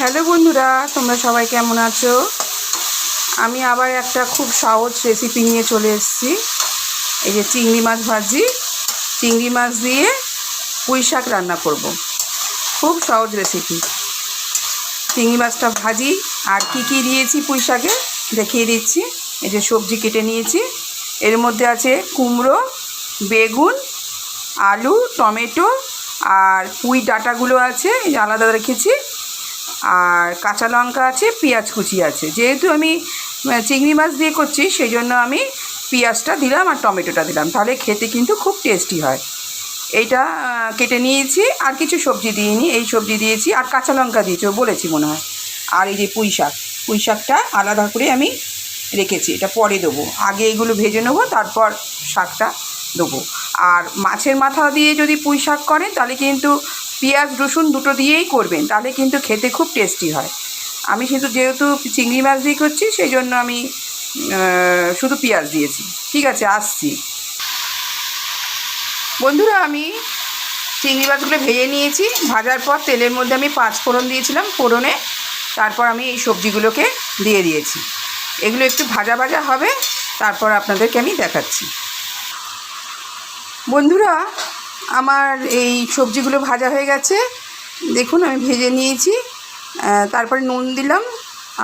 Hello বন্ধুরা, তোমরা সবাই কেমন আছো? আমি আবার একটা খুব সহজ রেসিপি নিয়ে চলে এসেছি। এই যে চিংড়ি মাছ ভাজি। চিংড়ি মাছ দিয়ে পুঁই শাক রান্না করব। খুব সহজ রেসিপি চিংড়ি মাছটা ভাজি। আর কি কি দিয়েছি পুঁই শাকে? দেখিয়ে দিচ্ছি। এই যে সবজি কেটে নিয়েছি। এর মধ্যে আছে কুমড়ো, বেগুন, আলু, টমেটো আর পুঁই ডাঁটাগুলো আছে, এই আলাদা রেখেছি। আর কাঁচা লঙ্কা আছে, পেঁয়াজ কুচি আছে। যেহেতু আমি চিংড়ি মাছ দিয়ে করছি সেই জন্য আমি পেঁয়াজটা দিলাম আর টমেটোটা দিলাম। তাহলে খেতে কিন্তু খুব টেস্টি হয়। এইটা কেটে নিয়েছি, আর কিছু সবজি দিইনি। এই সবজি দিয়েছি, আর কাঁচা লঙ্কা দিয়েছি বলেছি মনে হয়। আর এই যে পুঁই শাক, পুঁই শাকটা আলাদা করে আমি রেখেছি, এটা পরে দেবো। আগে এগুলো ভেজে নেব, তারপর শাকটা দেবো। আর মাছের মাথা দিয়ে যদি পুঁই শাক করেন, তাহলে কিন্তু পেঁয়াজ, রসুন দুটো দিয়েই করবেন, তাহলে কিন্তু খেতে খুব টেস্টি হয়। আমি কিন্তু যেহেতু চিংড়ি মাছ দিয়ে করছি, সেই জন্য আমি শুধু পেঁয়াজ দিয়েছি। ঠিক আছে, আসছি। বন্ধুরা, আমি চিংড়ি মাছগুলো ভেজে নিয়েছি। ভাজার পর তেলের মধ্যে আমি পাঁচ ফোড়ন দিয়েছিলাম ফোড়নে। তারপর আমি এই সবজিগুলোকে দিয়ে দিয়েছি। এগুলো একটু ভাজা ভাজা হবে, তারপর আপনাদেরকে আমি দেখাচ্ছি। বন্ধুরা আমার এই সবজিগুলো ভাজা হয়ে গেছে। দেখুন, আমি ভেজে নিয়েছি। তারপরে নুন দিলাম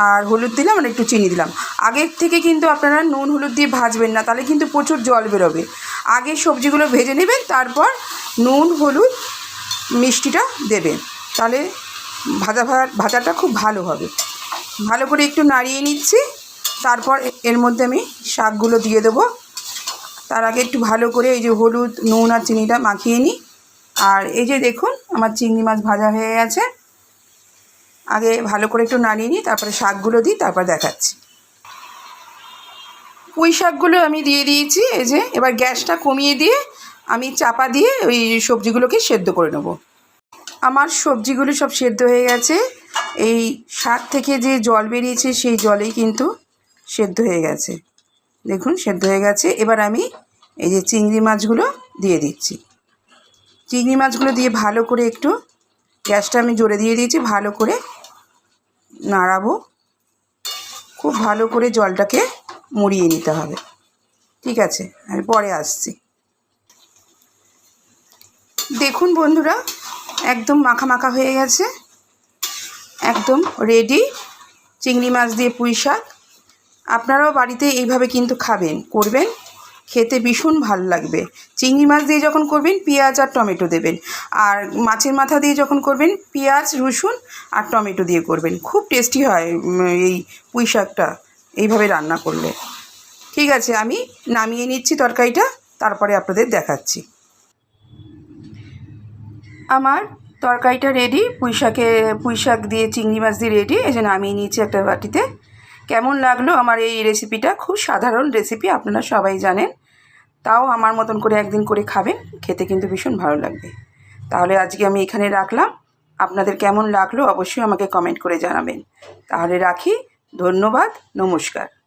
আর হলুদ দিলাম আর একটু চিনি দিলাম। আগের থেকে কিন্তু আপনারা নুন, হলুদ দিয়ে ভাজবেন না, তাহলে কিন্তু প্রচুর জল বেরোবে। আগে সবজিগুলো ভেজে নেবেন, তারপর নুন, হলুদ, মিষ্টিটা দেবেন। তাহলে ভাজা ভাজা ভাজাটা খুব ভালো হবে। ভালো করে একটু নাড়িয়ে নিচ্ছি। তারপর এর মধ্যে আমি শাকগুলো দিয়ে দেবো। তার আগে একটু ভালো করে এই যে হলুদ, নুন আর চিনিটা মাখিয়ে নিই। আর এই যে দেখুন, আমার চিংড়ি মাছ ভাজা হয়ে গেছে। আগে ভালো করে একটু নাড়িয়ে নিই, তারপরে শাকগুলো দিই, তারপর দেখাচ্ছি। পুঁই শাকগুলো আমি দিয়ে দিয়েছি, এই যে এবার গ্যাসটা কমিয়ে দিয়ে আমি চাপা দিয়ে ওই সবজিগুলোকে সেদ্ধ করে নেব। আমার সবজিগুলো সব সেদ্ধ হয়ে গেছে। এই শাক থেকে যে জল বেরিয়েছে, সেই জলেই কিন্তু সেদ্ধ হয়ে গেছে। দেখুন, সেদ্ধ হয়ে গেছে। এবার আমি এই যে চিংড়ি মাছগুলো দিয়ে দিচ্ছি। চিংড়ি মাছগুলো দিয়ে ভালো করে একটু গ্যাসটা আমি জোরে দিয়ে দিয়েছি, ভালো করে নাড়াবো। খুব ভালো করে জলটাকে মুড়িয়ে নিতে হবে। ঠিক আছে, আমি পরে আসছি। দেখুন বন্ধুরা, একদম মাখা মাখা হয়ে গেছে। একদম রেডি চিংড়ি মাছ দিয়ে পুঁই শাক। আপনারাও বাড়িতে এইভাবে কিন্তু খাবেন, করবেন। খেতে ভীষণ ভালো লাগবে। চিংড়ি মাছ দিয়ে যখন করবেন, পেঁয়াজ আর টমেটো দেবেন। আর মাছের মাথা দিয়ে যখন করবেন, পেঁয়াজ, রসুন আর টমেটো দিয়ে করবেন। খুব টেস্টি হয় এই পুঁই শাকটা এইভাবে রান্না করলে। ঠিক আছে, আমি নামিয়ে নিচ্ছি তরকারিটা, তারপরে আপনাদের দেখাচ্ছি। আমার তরকারিটা রেডি পুঁই শাকে, পুঁই শাক দিয়ে চিংড়ি মাছ দিয়ে রেডি এই জন্য নামিয়ে নিয়েছি একটা বাটিতে। কেমন লাগল আমার এই রেসিপিটা খুব সাধারণ রেসিপি আপনারা সবাই জানেন। তাও আমার মতন করে একদিন করে খাবেন, খেতে কিন্তু ভীষণ ভালো লাগবে। তাহলে আজকে আমি এখানে রাখলাম। আপনাদের কেমন লাগল অবশ্যই আমাকে কমেন্ট করে জানাবেন। তাহলে রাখি, ধন্যবাদ, নমস্কার।